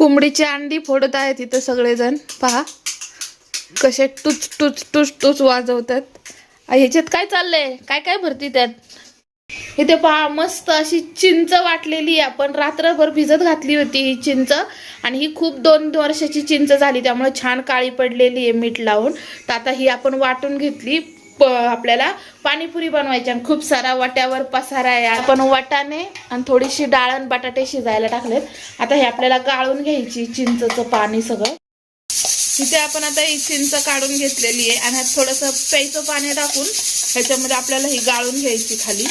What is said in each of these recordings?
कोंबडीची अंडी फोडत आहेत इथं सगळेजण. पहा. कसे टुच टुच टुच टुच वाजवतात. ह्याच्यात काय चाललंय? काय काय भरती त्यात? इथे पहा मस्त अशी चिंच वाटलेली आहे. आपण रात्रभर भिजत घातली होती ही चिंच. आणि ही खूप दोन वर्षाची चिंच झाली. त्यामुळे छान काळी पडलेली आहे मीठ लावून. तर आता ही आपण वाटून घेतली. आपल्याला पाणीपुरी बनवायची आणि खूप सारा वाट्यावर पसारा आहे. आपण वाटाने आणि थोडीशी डाळ आणि बटाटे शिजायला टाकलेत. आता हे आपल्याला गाळून घ्यायची चिंचचं पाणी सगळं. इथे आपण आता ही चिंच काढून घेतलेली आहे आणि थोडंसं प्यायचं पाणी टाकून ह्याच्यामध्ये आपल्याला ही गाळून घ्यायची खाली.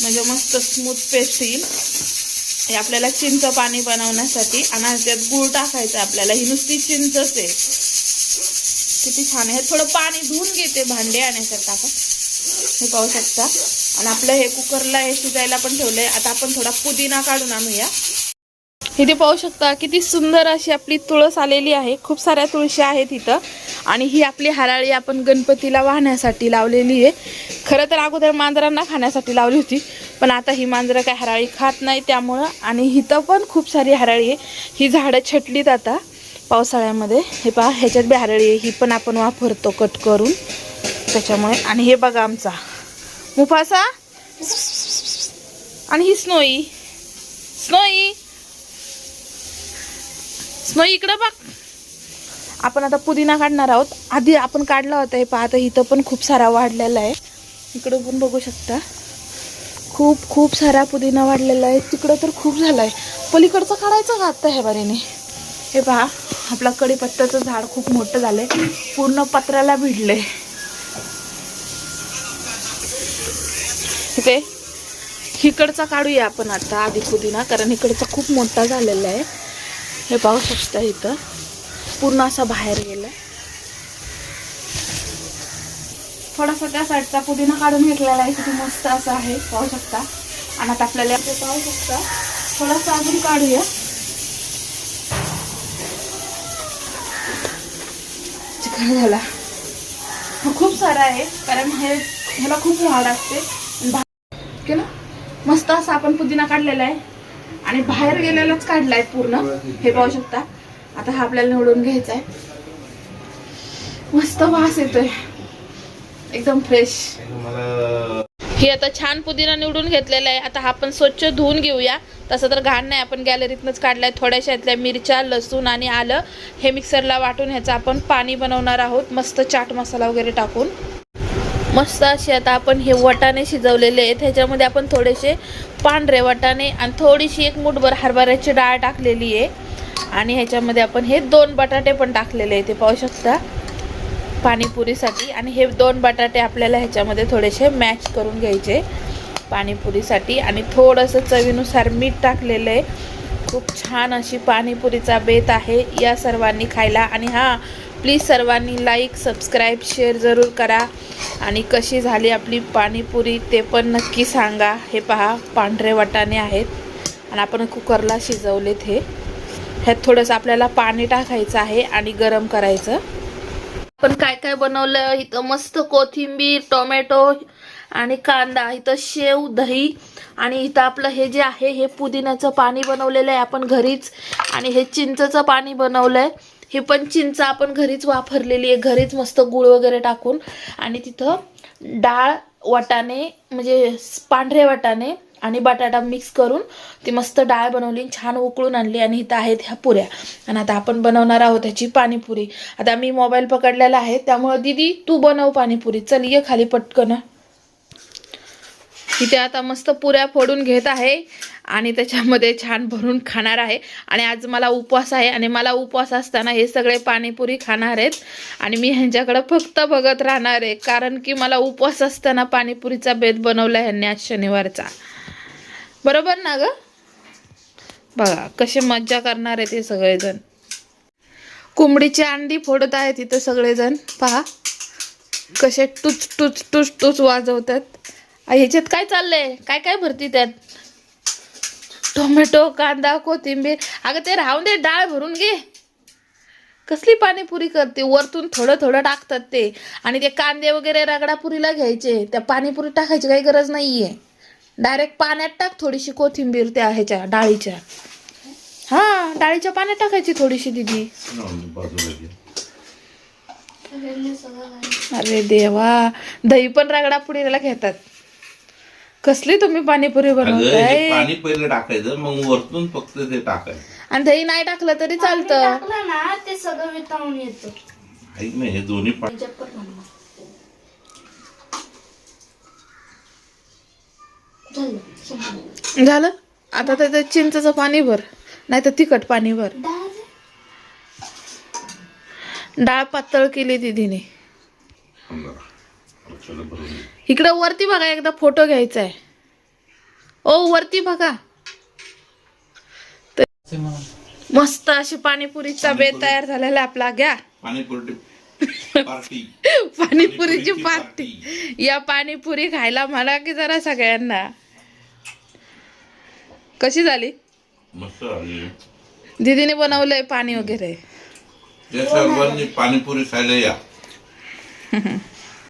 म्हणजे मस्त स्मूथ पेस्ट येईल. हे आपल्याला चिंच पाणी बनवण्यासाठी आणि त्यात गूळ टाकायचं आपल्याला. ही नुसती चिंचच आहे. किती छान आहे. थोडं पाणी धुवून घेते भांडे आणि आपण. हे पाहू शकता. आणि आपलं हे कुकरला हे शिजायला पण ठेवलंय. आता आपण थोडा पुदिना काढून आणूया. इथे पाहू शकता किती सुंदर अशी आपली तुळस आलेली आहे. खूप साऱ्या तुळशी आहेत इथं. आणि ही आपली हराळी आपण गणपतीला वाहण्यासाठी लावलेली आहे. खरं तर अगोदर मांजरांना खाण्यासाठी लावली होती. पण आता ही मांजरं काय हराळी खात नाही त्यामुळं. आणि इथं पण खूप सारी हराळी आहे. ही झाडं छटलीत आता. पावसाळ्यामध्ये. हे पहा ह्याच्यात बी ही पण आपण वापरतो कट करून. त्याच्यामुळे आणि हे बघा आमचा. मुफासा. आणि ही स्नोई. स्नोई. स्नोई इकडं बघ. आपण आता पुदिना काढणार आहोत. आधी आपण काढला होता हे पाहता इथं पण खूप सारा वाढलेला आहे. इकडं पण बघू शकता. खूप खूप सारा पुदिना वाढलेला आहे. तिकडं तर खूप झाला आहे पलीकडचं काढायचं का आत्ता ह्या बारीने? हे पहा. आपला कडीपत्त्याचं झाड खूप मोठं झालंय. पूर्ण पत्र्याला भिडलंय. इथे इकडचा काढूया आपण आता आधी पुदिना कारण इकडचा खूप मोठा झालेला आहे. हे पाहू शकता इथं. पूर्ण असा बाहेर गेलाय. थोडासा त्या साईडचा पुदिना काढून घेतलेला आहे. किती मस्त असा आहे. पाहू शकता. आणि आता आपल्याला पाहू शकता. थोडासा अजून काढूया. चिकन झाला. हा खूप सारा आहे कारण हे ह्याला खूप वाढ असते. ना? केलं मस्त असा आपण पुदिना काढलेला आहे. आणि बाहेर गेलेलाच काढलाय पूर्ण. हे पाहू शकता. आता हा आपल्याला निवडून घ्यायचा आहे. मस्त वास येतोय. एकदम फ्रेश हे आता छान पुदिना निवडून घेतलेला आहे. आता हा आपण स्वच्छ धुवून घेऊया. तसं तर घाण नाही आपण गॅलरीतनंच आहे थोड्याशा यातल्या मिरच्या लसूण आणि आलं हे मिक्सरला वाटून ह्याचं आपण पाणी बनवणार आहोत. मस्त चाट मसाला वगैरे टाकून. मस्त असे आता आपण हे वटाणे शिजवलेले आहेत. ह्याच्यामध्ये आपण थोडेसे पांढरे वटाणे आणि थोडीशी एक मुठभर हरभऱ्याची डाळ टाकलेली आहे. आणि ह्याच्यामध्ये आपण हे दोन बटाटे पण टाकलेले आहेत. ते पाहू शकता. पाणीपुरीसाठी आणि हे दोन बटाटे आपल्याला ह्याच्यामध्ये थोडेसे मॅच करून घ्यायचे पाणीपुरीसाठी. आणि थोडंसं चवीनुसार मीठ टाकलेलं आहे. खूप छान अशी पाणीपुरीचा बेत आहे. या सर्वांनी खायला. आणि हां प्लीज सर्वांनी लाईक सबस्क्राईब शेअर जरूर करा. आणि कशी झाली आपली पाणीपुरी ते पण नक्की सांगा. हे पहा पांढरे वाटाणे आहेत. आणि आपण कुकरला शिजवलेत हे. ह्यात थोडंसं आपल्याला पाणी टाकायचं आहे आणि गरम करायचं. पण काय काय बनवलं? इथं मस्त कोथिंबीर टोमॅटो आणि कांदा इथं शेव दही आणि इथं आपलं हे जे आहे हे पुदिन्याचं पाणी बनवलेलं आहे आपण घरीच आणि हे चिंचचं पाणी बनवलंय. हे पण चिंच आपण घरीच वापरलेली आहे. घरीच मस्त गुळ वगैरे टाकून आणि तिथं डाळ वाटाणे म्हणजे पांढरे वाटाणे आणि बटाटा मिक्स करून ती मस्त डाळ बनवली छान उकळून आणली आणि इथं आहेत ह्या पुऱ्या. आणि आता आपण बनवणार आहोत ह्याची पाणीपुरी. आता मी मोबाईल पकडलेला आहे त्यामुळं दीदी तू बनव पाणीपुरी. चल ये खाली पटकन. इथे आता मस्त पुऱ्या फोडून घेत आहे आणि त्याच्यामध्ये छान भरून खाणार आहे. आणि आज मला उपवास आहे आणि मला उपवास असताना हे सगळे पाणीपुरी खाणार आहेत. आणि मी ह्यांच्याकडं फक्त बघत राहणार आहे कारण की मला उपवास असताना पाणीपुरीचा बेत बनवला ह्यांनी आज शनिवारचा. बरोबर ना ग? बघा कसे मज्जा करणार आहे ते सगळेजण. कोंबडीची अंडी फोडत आहेत तिथं सगळेजण. पहा कसे टुच टुच टुच टुच वाजवतात. ह्याच्यात काय चाललंय? काय काय भरती त्यात? टोमॅटो कांदा कोथिंबीर. अगं ते राहून दे डाळ भरून घे. कसली पाणीपुरी करते? वरतून थोडं थोडं टाकतात ते. आणि ते कांदे वगैरे रगडापुरीला घ्यायचे. त्या पाणीपुरी टाकायची काही गरज नाहीये. डायरेक्ट पाण्यात टाक थोडीशी कोथिंबीर त्या ह्याच्या डाळीच्या. हा डाळीच्या पाण्यात टाकायची थोडीशी दिदी. अरे देवा दही पण रगडा पुडीला घेतात. कसली तुम्ही पाणीपुरी हे बनवताय? पाणी पहिलं टाकायचं मग वरतून फक्त ते टाकायचं. आणि दही नाही टाकलं तरी चालतं. टाकलं ना ते सगळं वितावून येतं. ऐक ना हे दोन्ही झालं? आता त्याचं चिंचचं पाणी भर. नाही तर तिखट पाणी भर. डाळ पातळ केली दिदीने. इकडं वरती बघा एकदा फोटो घ्यायचा आहे. ओ वरती बघा. तर मस्त अशी पाणीपुरीचा बेत तयार झालेला आपला घ्या. पाणीपुरी पार्टी. पाणीपुरीची पार्टी. या पाणीपुरी खायला म्हणा की जरा सगळ्यांना. कशी झाली? मस्त दीदीने बनवलंय पाणी वगैरे. सर्वांनी पाणीपुरी खायला या.